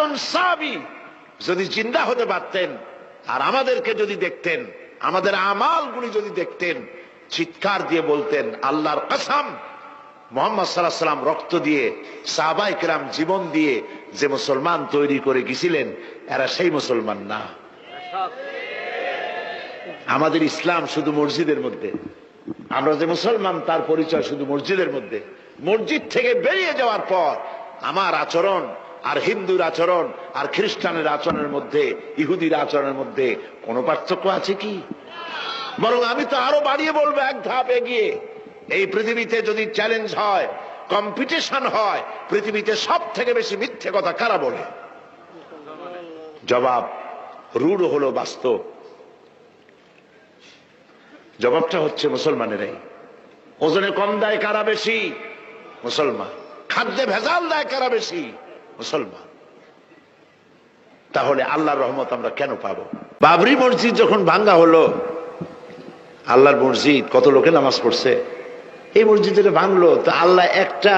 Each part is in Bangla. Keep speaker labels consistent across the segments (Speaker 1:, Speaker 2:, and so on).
Speaker 1: একজন সাবি যদি জিন্দা হতে পারতেন আর আমাদেরকে যদি দেখতেন, আমাদের আমালগুলি যদি দেখতেন, চিৎকার দিয়ে বলতেন, আল্লাহর কসম, মোহাম্মদ সাল্লাহ সাল্লাম রক্ত দিয়ে সাহাবাই কেরাম জীবন দিয়ে যে মুসলমান তৈরি করে গেছিলেন, এরা সেই মুসলমান না। আমাদের ইসলাম শুধু মসজিদের মধ্যে। আমরা যে মুসলমান, তার পরিচয় শুধু মসজিদের মধ্যে। মসজিদ থেকে বেরিয়ে যাওয়ার পর আমার আচরণ আর হিন্দুর আচরণ আর খ্রিস্টানের আচরণের মধ্যে, ইহুদির আচরণের মধ্যে কোনো পার্থক্য আছে কি? বরং আমি তো আরও বাড়িয়ে বলব, এক ধাপ এগিয়ে। এই পৃথিবীতে যদি চ্যালেঞ্জ হয় কম্পিটিশন হয়, পৃথিবীতে সব থেকে বেশি মিথ্যে কথা কারা বলে? জবাব, রূঢ় হলো বাস্তব। জবাবটা হচ্ছে মুসলমানেরাই। ওজনে কম দেয় কারা বেশি? মুসলমান। খাদ্যে ভেজাল দেয় কারা বেশি? মুসলমান। তাহলে আল্লাহর রহমত আমরা কেন পাবো? বাবরি মসজিদ যখন ভাঙ্গা হলো, আল্লাহর মসজিদ, কত লোকে নামাজ পড়ছে? এই মসজিদে ভাঙলো, তা আল্লাহ একটা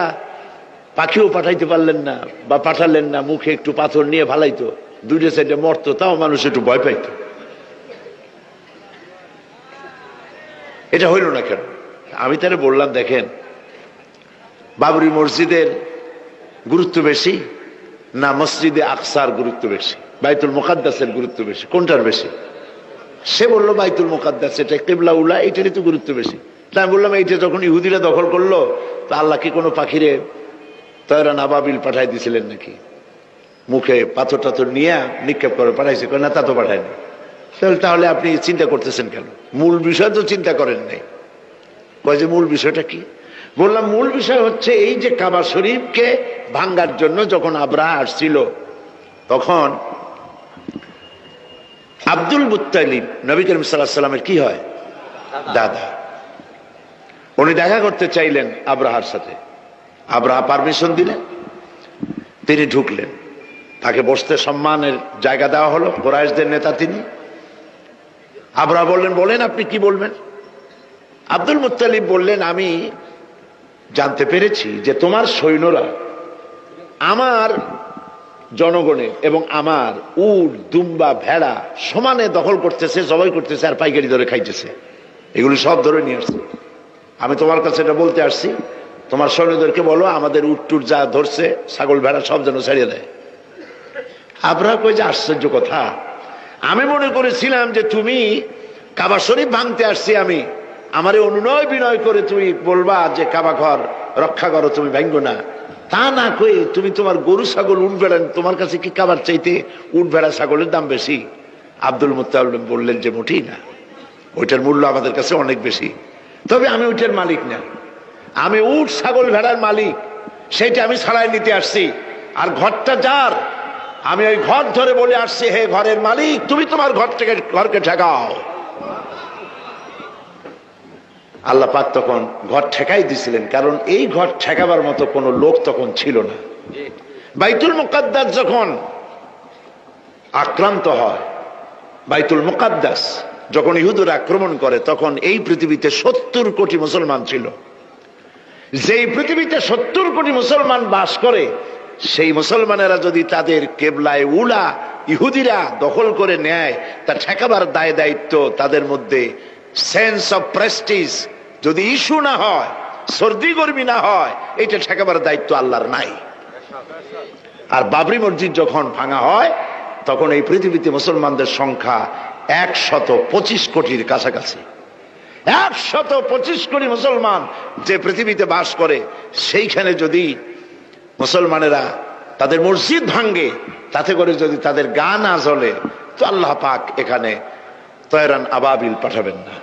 Speaker 1: পাখিও পাঠাইতে পারলেন না, বা পাঠালেন না, মুখে একটু পাথর নিয়ে ভালাইতো, দুইটা সাইডে মরতো, তাও মানুষ একটু ভয় পাইতো। এটা হইল না কেন? আমি তাহলে বললাম, দেখেন, বাবরি মসজিদের গুরুত্ব বেশি না, মসজিদে আকসার গুরুত্ব বেশি, বাইতুল মোকাদ্দাসের গুরুত্ব বেশি। কোনটার বেশি? সে বলল, বাইতুল মোকাদ্দাস, এটা কেবলা উলা, এটারই তো গুরুত্ব বেশি। আমি বললাম, এইটা যখন ইহুদিরা দখল করল, তা আল্লাহ কি কোনো পাখিরে তয়রা নাবাবিল পাঠাই দিছিলেন নাকি? মুখে পাথর টাথর নিয়ে নিক্ষেপ করে পাঠাইছে না, তা তো পাঠায়নি। তাহলে তাহলে আপনি চিন্তা করতেছেন কেন? মূল বিষয় তো চিন্তা করেন নাই। কয় যে, মূল বিষয়টা কি? বললাম মূল বিষয় হচ্ছে এই যে কাবা শরীফকে ভাঙ্গার জন্য যখন আবরাহা আসছিল তখন আব্দুল মুত্তালিব নবী করিম সাল্লাহ সাল্লামের কি হয়? দাদা। উনি দেখা করতে চাইলেন আব্রাহার সাথে। আব্রাহা পারমিশন দিলেন তিনি ঢুকলেন। তাকে বসতে সম্মানের জায়গা দেওয়া হলো কোরআশদের নেতা তিনি। আবরা বললেন বলেন আপনি কি বলবেন? আব্দুল মুত্তালিব বললেন আমি জানতে পেরেছি যে তোমার সৈন্যরা আমার জনগণের এবং আমার উট, দুম্বা, ভেড়া সমানে দখল করতেছে, জবাই করতেছে আর পাইকারি ধরে খাইতেছে। এগুলি সব ধরে নিয়ে আসছে। আমি তোমার কাছে এটা বলতে আসছি। তোমার সৈন্যদেরকে বলো, আমাদের উট টুট যা ধরছে, ছাগল, ভেড়া সব যেন ছাড়িয়ে দেয়। আপনারা কই যে আশ্চর্য কথা। আমি মনে করেছিলাম যে তুমি কাবা শরীফ ভাঙতে আসছি আমি। আমারে অনুনয় বিনয় করে তুমি বলবা যে কাবা ঘর রক্ষা করো, তুমি ভাঙ্গো না। তা না কই তুমি তোমার গরু, ছাগল উঠ বেড়া তোমার কাছে কি কাবার চাইতে উঠ ভেড়া, ছাগলের দাম বেশি? আব্দুল মুতালিম বললেন যে মোটেই না। ওইটার মূল্য আমাদের কাছে অনেক বেশি। তবে আমি ওইটার মালিক না। আমি উঠ ছাগল, ভেড়ার মালিক। সেইটা আমি ছাড়াই নিতে আসছি। আর ঘরটা যার? আমি ওই ঘর ধরে বলে আসছি, হে ঘরের মালিক, তুমি তোমার ঘর থেকে ঘরকে ঠেকাও। আল্লাহ পাক তখন ঘর ঠেকাই দিছিলেন, কারণ এই ঘর ঠেকাবার মতো কোনো লোক তখন ছিল না। বাইতুল মুকাদ্দাস যখন আক্রান্ত হয়, বাইতুল মুকাদ্দাস যখন ইহুদুর আক্রমণ করে, তখন এই পৃথিবীতে সত্তর কোটি মুসলমান ছিল। যেই পৃথিবীতে সত্তর কোটি মুসলমান বাস করে, সেই মুসলমানেরা যদি তাদের কেবলায় উলা ইহুদিরা দখল করে নেয়, তা ঠেকাবার দায় দায়িত্ব তাদের মধ্যে। সেন্স অফ প্রেস্টিজ যদি ইস্যু না হয়, সর্দি গর্মি না হয়, এটা ঠেকাবার দায়িত্ব আল্লাহর নাই। আর বাবরি মসজিদ যখন ভাঙা হয়, তখন এই পৃথিবীতে মুসলমানদের সংখ্যা একশত পঁচিশ কোটির কাছাকাছি। একশত পঁচিশ কোটি মুসলমান যে পৃথিবীতে বাস করে, সেইখানে যদি মুসলমানেরা তাদের মসজিদ ভাঙ্গে তাতে করে যদি তাদের গা না জ্বলে, তো আল্লাহ পাক এখানে তয়রান আবাবিল পাঠাবেন না।